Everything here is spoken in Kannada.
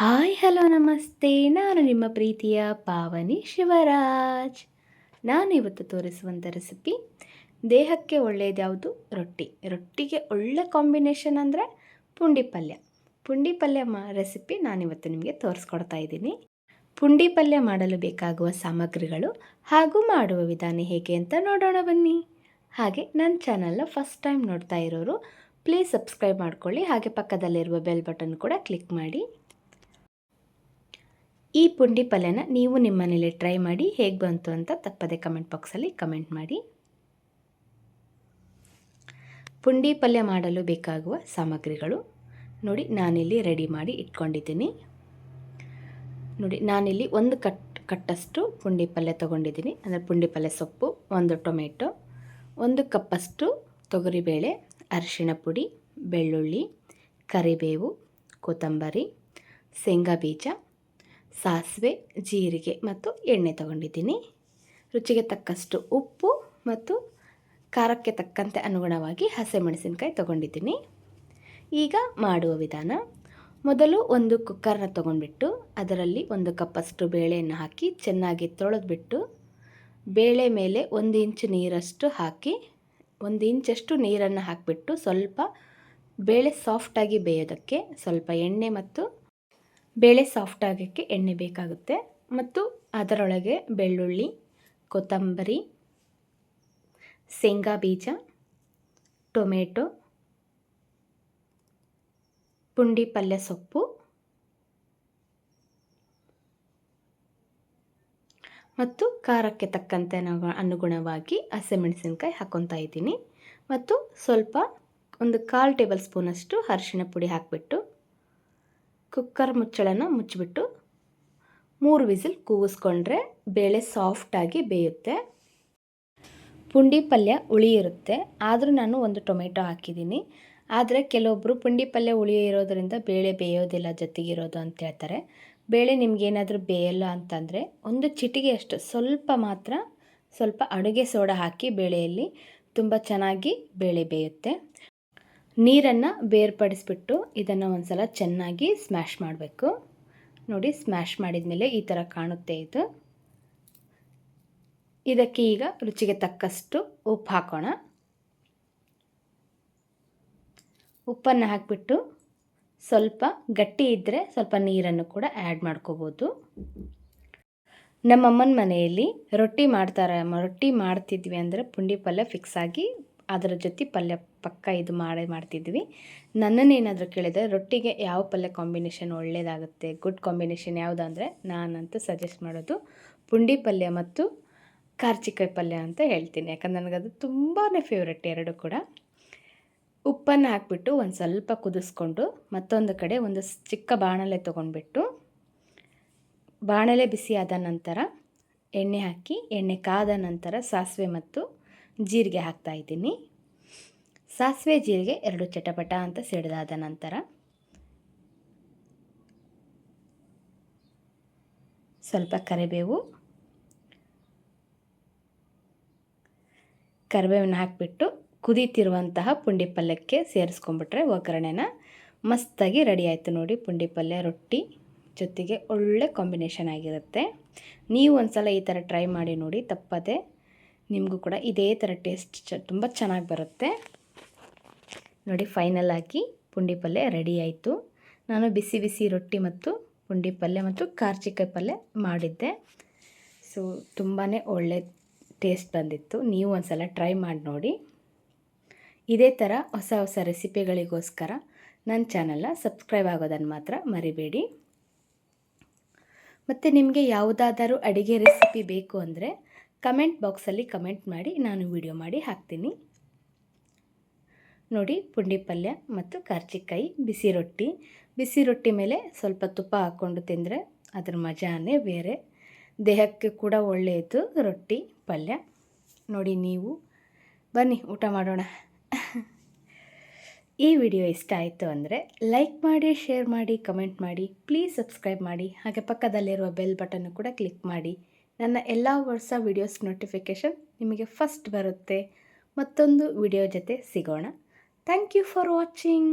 ಹಾಯ್, ಹಲೋ, ನಮಸ್ತೆ. ನಾನು ನಿಮ್ಮ ಪ್ರೀತಿಯ ಪಾವನಿ ಶಿವರಾಜ್. ನಾನು ಇವತ್ತು ತೋರಿಸುವಂಥ ರೆಸಿಪಿ ದೇಹಕ್ಕೆ ಒಳ್ಳೆಯದ್ಯಾವುದು ರೊಟ್ಟಿ. ರೊಟ್ಟಿಗೆ ಒಳ್ಳೆ ಕಾಂಬಿನೇಷನ್ ಅಂದರೆ ಪುಂಡಿ ಪಲ್ಯ. ಪುಂಡಿ ಪಲ್ಯ ಮಾ ರೆಸಿಪಿ ನಾನಿವತ್ತು ನಿಮಗೆ ತೋರಿಸ್ಕೊಡ್ತಾ ಇದ್ದೀನಿ. ಪುಂಡಿ ಪಲ್ಯ ಮಾಡಲು ಬೇಕಾಗುವ ಸಾಮಗ್ರಿಗಳು ಹಾಗೂ ಮಾಡುವ ವಿಧಾನ ಹೇಗೆ ಅಂತ ನೋಡೋಣ ಬನ್ನಿ. ಹಾಗೆ, ನನ್ನ ಚಾನಲ್ನ ಫಸ್ಟ್ ಟೈಮ್ ನೋಡ್ತಾ ಇರೋರು ಪ್ಲೀಸ್ ಸಬ್ಸ್ಕ್ರೈಬ್ ಮಾಡ್ಕೊಳ್ಳಿ. ಹಾಗೆ ಪಕ್ಕದಲ್ಲಿರುವ ಬೆಲ್ ಬಟನ್ ಕೂಡ ಕ್ಲಿಕ್ ಮಾಡಿ. ಈ ಪುಂಡಿ ಪಲ್ಯನ ನೀವು ನಿಮ್ಮ ಮನೇಲಿ ಟ್ರೈ ಮಾಡಿ ಹೇಗೆ ಬಂತು ಅಂತ ತಪ್ಪದೆ ಕಮೆಂಟ್ ಬಾಕ್ಸಲ್ಲಿ ಕಮೆಂಟ್ ಮಾಡಿ. ಪುಂಡಿ ಪಲ್ಯ ಮಾಡಲು ಬೇಕಾಗುವ ಸಾಮಗ್ರಿಗಳು. ನೋಡಿ, ನಾನಿಲ್ಲಿ ರೆಡಿ ಮಾಡಿ ಇಟ್ಕೊಂಡಿದ್ದೀನಿ. ನೋಡಿ, ನಾನಿಲ್ಲಿ ಒಂದು ಕಟ್, ಕಟ್ಟಷ್ಟು ಪುಂಡಿ ಪಲ್ಯ ತೊಗೊಂಡಿದ್ದೀನಿ. ಅಂದರೆ ಪುಂಡಿ ಪಲ್ಯ ಸೊಪ್ಪು, ಒಂದು ಟೊಮೆಟೊ, ಒಂದು ಕಪ್ಪಷ್ಟು ತೊಗರಿಬೇಳೆ, ಅರಿಶಿಣ ಪುಡಿ, ಬೆಳ್ಳುಳ್ಳಿ, ಕರಿಬೇವು, ಕೊತ್ತಂಬರಿ, ಶೇಂಗಾ ಬೀಜ ಸಾಸಿವೆ, ಜೀರಿಗೆ ಮತ್ತು ಎಣ್ಣೆ ತಗೊಂಡಿದ್ದೀನಿ. ರುಚಿಗೆ ತಕ್ಕಷ್ಟು ಉಪ್ಪು ಮತ್ತು ಖಾರಕ್ಕೆ ತಕ್ಕಂತೆ ಅನುಗುಣವಾಗಿ ಹಸಿಮೆಣಸಿನ್ಕಾಯಿ ತೊಗೊಂಡಿದ್ದೀನಿ. ಈಗ ಮಾಡುವ ವಿಧಾನ, ಮೊದಲು ಒಂದು ಕುಕ್ಕರ್ನ ತೊಗೊಂಡ್ಬಿಟ್ಟು ಅದರಲ್ಲಿ ಒಂದು ಕಪ್ಪಷ್ಟು ಬೇಳೆಯನ್ನು ಹಾಕಿ ಚೆನ್ನಾಗಿ ತೊಳೆದ್ಬಿಟ್ಟು ಬೇಳೆ ಮೇಲೆ ಒಂದು ಇಂಚು ನೀರಷ್ಟು ಹಾಕಿ, ಒಂದು ಇಂಚಷ್ಟು ನೀರನ್ನು ಹಾಕಿಬಿಟ್ಟು ಸ್ವಲ್ಪ ಬೇಳೆ ಸಾಫ್ಟಾಗಿ ಬೇಯೋದಕ್ಕೆ ಸ್ವಲ್ಪ ಎಣ್ಣೆ ಮತ್ತು ಬೇಳೆ ಸಾಫ್ಟ್ ಆಗೋಕ್ಕೆ ಎಣ್ಣೆ ಬೇಕಾಗುತ್ತೆ. ಮತ್ತು ಅದರೊಳಗೆ ಬೆಳ್ಳುಳ್ಳಿ, ಕೊತ್ತಂಬರಿ, ಶೇಂಗಾ ಬೀಜ, ಟೊಮೆಟೊ, ಪುಂಡಿ ಪಲ್ಯ ಸೊಪ್ಪು, ಮತ್ತು ಖಾರಕ್ಕೆ ತಕ್ಕಂತೆ ಅನುಗುಣವಾಗಿ ಹಸಿಮೆಣಸಿನ್ಕಾಯಿ ಹಾಕ್ಕೊತಾ ಇದ್ದೀನಿ. ಮತ್ತು ಸ್ವಲ್ಪ ಒಂದು ಕಾಲು ಟೇಬಲ್ ಸ್ಪೂನಷ್ಟು ಅರಿಶಿನ ಪುಡಿ ಹಾಕಿಬಿಟ್ಟು ಕುಕ್ಕರ್ ಮುಚ್ಚಳನ ಮುಚ್ಚಿಬಿಟ್ಟು ಮೂರು ವಿಸಿಲ್ ಕೂಗಿಸ್ಕೊಂಡ್ರೆ ಬೇಳೆ ಸಾಫ್ಟಾಗಿ ಬೇಯುತ್ತೆ. ಪುಂಡಿ ಪಲ್ಯ ಉಳಿ ಇರುತ್ತೆ. ಆದರೂ ನಾನು ಒಂದು ಟೊಮೆಟೊ ಹಾಕಿದ್ದೀನಿ. ಆದರೆ ಕೆಲವೊಬ್ಬರು ಪುಂಡಿ ಪಲ್ಯ ಉಳಿ ಇರೋದರಿಂದ ಬೇಳೆ ಬೇಯೋದಿಲ್ಲ ಜೊತೆಗಿರೋದು ಅಂತ ಹೇಳ್ತಾರೆ. ಬೇಳೆ ನಿಮಗೇನಾದರೂ ಬೇಯಲ್ಲ ಅಂತಂದರೆ ಒಂದು ಚಿಟಿಗೆಯಷ್ಟು ಸ್ವಲ್ಪ ಮಾತ್ರ ಸ್ವಲ್ಪ ಅಡುಗೆ ಸೋಡಾ ಹಾಕಿ ಬೇಳೆಯಲ್ಲಿ ತುಂಬ ಚೆನ್ನಾಗಿ ಬೇಳೆ ಬೇಯುತ್ತೆ. ನೀರನ್ನು ಬೇರ್ಪಡಿಸ್ಬಿಟ್ಟು ಇದನ್ನು ಒಂದು ಸಲ ಚೆನ್ನಾಗಿ ಸ್ಮ್ಯಾಶ್ ಮಾಡಬೇಕು. ನೋಡಿ ಸ್ಮ್ಯಾಶ್ ಮಾಡಿದ ಮೇಲೆ ಈ ಥರ ಕಾಣುತ್ತೆ ಇದು. ಇದಕ್ಕೆ ಈಗ ರುಚಿಗೆ ತಕ್ಕಷ್ಟು ಉಪ್ಪು ಹಾಕೋಣ. ಉಪ್ಪನ್ನು ಹಾಕಿಬಿಟ್ಟು ಸ್ವಲ್ಪ ಗಟ್ಟಿ ಇದ್ದರೆ ಸ್ವಲ್ಪ ನೀರನ್ನು ಕೂಡ ಆ್ಯಡ್ ಮಾಡ್ಕೋಬೋದು. ನಮ್ಮಮ್ಮನ ಮನೆಯಲ್ಲಿ ರೊಟ್ಟಿ ಮಾಡ್ತಾರೆ, ರೊಟ್ಟಿ ಮಾಡ್ತಿದ್ವಿ ಅಂದರೆ ಪುಂಡಿ ಪಲ್ಯ ಫಿಕ್ಸ್ ಆಗಿ ಅದರ ಜೊತೆ ಪಲ್ಯ ಪಕ್ಕ ಇದು ಮಾಡಿ ಮಾಡ್ತಿದ್ವಿ. ನನ್ನನ್ನೇನಾದರೂ ಕೇಳಿದರೆ ರೊಟ್ಟಿಗೆ ಯಾವ ಪಲ್ಯ ಕಾಂಬಿನೇಷನ್ ಒಳ್ಳೆಯದಾಗುತ್ತೆ ಗುಡ್ ಕಾಂಬಿನೇಷನ್ ಯಾವುದು ಅಂದರೆ ನಾನಂತೂ ಸಜೆಸ್ಟ್ ಮಾಡೋದು ಪುಂಡಿ ಪಲ್ಯ ಮತ್ತು ಕಾರ್ಚಿಕಾಯಿ ಪಲ್ಯ ಅಂತ ಹೇಳ್ತೀನಿ. ಯಾಕಂದ್ರೆ ನನಗದು ತುಂಬಾ ಫೇವ್ರೆಟ್ ಎರಡು ಕೂಡ. ಉಪ್ಪನ್ನು ಹಾಕಿಬಿಟ್ಟು ಒಂದು ಸ್ವಲ್ಪ ಕುದಿಸ್ಕೊಂಡು ಮತ್ತೊಂದು ಕಡೆ ಒಂದು ಚಿಕ್ಕ ಬಾಣಲೆ ತೊಗೊಂಡ್ಬಿಟ್ಟು ಬಾಣಲೆ ಬಿಸಿ ಆದ ನಂತರ ಎಣ್ಣೆ ಹಾಕಿ, ಎಣ್ಣೆ ಕಾದ ನಂತರ ಸಾಸಿವೆ ಮತ್ತು ಜೀರಿಗೆ ಇದ್ದೀನಿ. ಸಾಸಿವೆ ಜೀರಿಗೆ ಎರಡು ಚಟಪಟ ಅಂತ ಸಿಡಿದಾದ ನಂತರ ಸ್ವಲ್ಪ ಕರಿಬೇವು ಕರಿಬೇವನ್ನ ಹಾಕಿಬಿಟ್ಟು ಕುದೀತಿರುವಂತಹ ಪುಂಡಿ ಪಲ್ಯಕ್ಕೆ ಸೇರಿಸ್ಕೊಂಡ್ಬಿಟ್ರೆ ಒಗ್ಗರಣೆನ ಮಸ್ತಾಗಿ ರೆಡಿ ಆಯಿತು ನೋಡಿ. ಪುಂಡಿ ಪಲ್ಯ ರೊಟ್ಟಿ ಜೊತೆಗೆ ಒಳ್ಳೆ ಕಾಂಬಿನೇಷನ್ ಆಗಿರುತ್ತೆ. ನೀವು ಒಂದು ಸಲ ಈ ಥರ ಟ್ರೈ ಮಾಡಿ ನೋಡಿ, ತಪ್ಪದೆ ನಿಮಗೂ ಕೂಡ ಇದೇ ಥರ ಟೇಸ್ಟ್ ಚ, ತುಂಬ ಚೆನ್ನಾಗಿ ಬರುತ್ತೆ. ನೋಡಿ, ಫೈನಲ್ ಆಗಿ ಪುಂಡಿ ಪಲ್ಯ ರೆಡಿ ಆಯಿತು. ನಾನು ಬಿಸಿ ಬಿಸಿ ರೊಟ್ಟಿ ಮತ್ತು ಪುಂಡಿ ಪಲ್ಯ ಮತ್ತು ಕಾರ್ಚಿಕಾಯಿ ಪಲ್ಯ ಮಾಡಿದ್ದೆ. ಸೊ ತುಂಬಾ ಒಳ್ಳೆ ಟೇಸ್ಟ್ ಬಂದಿತ್ತು. ನೀವು ಒಂದು ಸಲ ಟ್ರೈ ಮಾಡಿ ನೋಡಿ. ಇದೇ ಥರ ಹೊಸ ಹೊಸ ರೆಸಿಪಿಗಳಿಗೋಸ್ಕರ ನನ್ನ ಚಾನಲ್ನ ಸಬ್ಸ್ಕ್ರೈಬ್ ಆಗೋದನ್ನು ಮಾತ್ರ ಮರಿಬೇಡಿ. ಮತ್ತು ನಿಮಗೆ ಯಾವುದಾದರೂ ಅಡುಗೆ ರೆಸಿಪಿ ಬೇಕು ಅಂದರೆ ಕಮೆಂಟ್ ಬಾಕ್ಸಲ್ಲಿ ಕಮೆಂಟ್ ಮಾಡಿ, ನಾನು ವಿಡಿಯೋ ಮಾಡಿ ಹಾಕ್ತೀನಿ. ನೋಡಿ, ಪುಂಡಿ ಪಲ್ಯ ಮತ್ತು ಕಾರ್ಚಿಕಾಯಿ ಬಿಸಿ ರೊಟ್ಟಿ. ಬಿಸಿ ರೊಟ್ಟಿ ಮೇಲೆ ಸ್ವಲ್ಪ ತುಪ್ಪ ಹಾಕ್ಕೊಂಡು ತಿಂದರೆ ಅದ್ರ ಮಜಾನೇ ಬೇರೆ. ದೇಹಕ್ಕೆ ಕೂಡ ಒಳ್ಳೆಯದು ರೊಟ್ಟಿ, ಪಲ್ಯ. ನೋಡಿ ನೀವು. ಬನ್ನಿ, ಊಟ ಮಾಡೋಣ. ಈ ವಿಡಿಯೋ ಇಷ್ಟ ಆಯಿತು ಅಂದರೆ ಲೈಕ್ ಮಾಡಿ, ಶೇರ್ ಮಾಡಿ, ಕಮೆಂಟ್ ಮಾಡಿ, ಪ್ಲೀಸ್ ಸಬ್ಸ್ಕ್ರೈಬ್ ಮಾಡಿ. ಹಾಗೆ ಪಕ್ಕದಲ್ಲಿರುವ ಬೆಲ್ ಬಟನ್ನು ಕೂಡ ಕ್ಲಿಕ್ ಮಾಡಿ. ನನ್ನ ಎಲ್ಲ ವರ್ಷ ವಿಡಿಯೋಸ್ ನೋಟಿಫಿಕೇಷನ್ ನಿಮಗೆ ಫಸ್ಟ್ ಬರುತ್ತೆ. ಮತ್ತೊಂದು ವಿಡಿಯೋ ಜೊತೆ ಸಿಗೋಣ. Thank you for watching